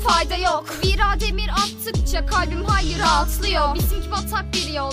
fayda yok. Vira demir attıkça kalbim hayli rahatlıyor. Bizimki batak bir yol.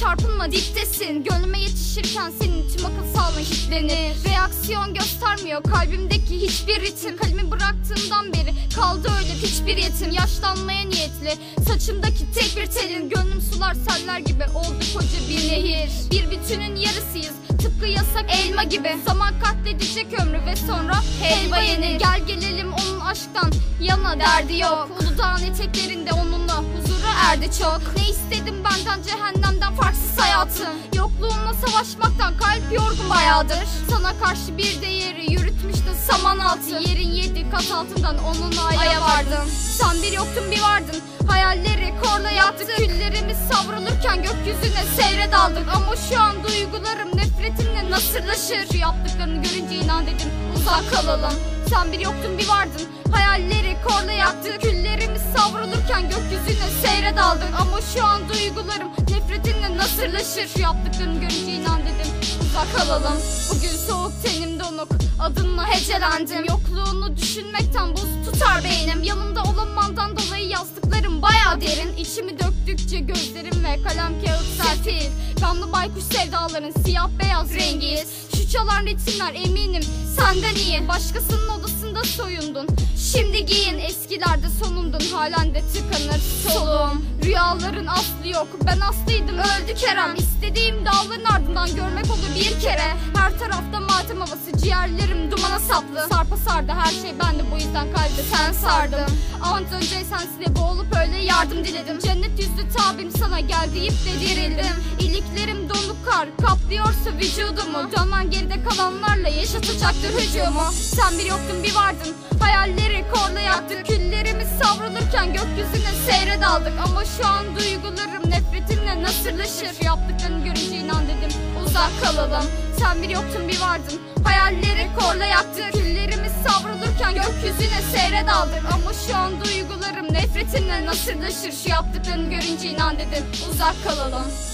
Çarpılma diptesin. Gönlüme yetişirken senin tüm akıl sağlığın kilitlenir. Reaksiyon göstermiyor kalbimdeki hiçbir ritim. Kalemi bıraktığımdan beri kaldı öyle hiçbir yetim. Yaşlanmaya niyetli saçımdaki tek bir telin. Gönlüm sular seller gibi oldu koca bir nehir. Bir bütünün yarısıyız tıpkı yasak elma gibi. Zaman katledecek ömrü ve sonra helva yenir. Gel gelelim onun aşktan yana derdi yok. Uludağ'ın eteklerinde onunla huzura erdi çok. Ne istedim benden cehennemden farksız hayatım Yokluğumla savaşmaktan kalp yorgun bayağıdır. Sana karşı bir değeri yürütmüş de saman altı. Yerin yedi kat altından onunla aya vardım Sen bir yoktun bir vardın. Hayalleri korla yattık Küllerimiz savrulurken gökyüzüne seyre daldık. Ama şu an duygularım nefretinle nasırlaşır. Şu yaptıklarını görünce inan dedim uzak kalalım Sen bir yoktun bir vardın. Hayalleri korla yattık Küllerimiz savrulurken gökyüzüne seyre daldık Ama şu an duygularım nefretinle nasırlaşır. Şu yaptıklarını görünce inan dedim uzak kalalım. Bugün soğuk tenim donuk. Adınla hecelendim. Yokluğunu düşünmekten buz tutar beynim. Yanımda olamandan dolayı yazdıklarım baya derin. İçimi döktükçe gözlerim ve kalem kağıt sertil Gamlı baykuş sevdaların siyah beyaz rengiyiz Şu çalan ritimler eminim. Senden iyi Başkasının odasında soyundun. Şimdi giyin eskilerde sonundun Halen de tıkanır soluğum Rüyaların aslı yok ben aslıydım. Öldü Kerem. İstediğim dağların ardından görmek olur bir kere. Her tarafta matem havası ciğerlerim dumana saplı. Sarpa sardı her şey bende. Bu yüzden kalbi sen sardım Ant önce sensiyle boğulup öyle yardım diledim Cennet yüzlü tabim sana gel deyip de dirildim. İliklerim donuk kar kaplıyorsa vücudumu Dönmen geride kalanlarla yaşatacaktır hücumu. Sen bir yoktun bir vardın hayalleri korla yaktık. Küllerimiz savrulurken gökyüzüne seyre daldık. Ama şu an duygularım nefretimle nasırlaşır. Yaptıklarını görünce inan dedim uzak kalalım. Sen bir yoktun bir vardın hayalleri korla yaktık. Küllerimiz savrulurken gökyüzüne seyre daldık. Ama şu an duygularım nefretimle nasırlaşır. Şu yaptıklarını görünce inan dedim uzak kalalım